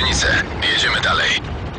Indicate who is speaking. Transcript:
Speaker 1: Trafiliśmy gąsienicę. Jedziemy dalej.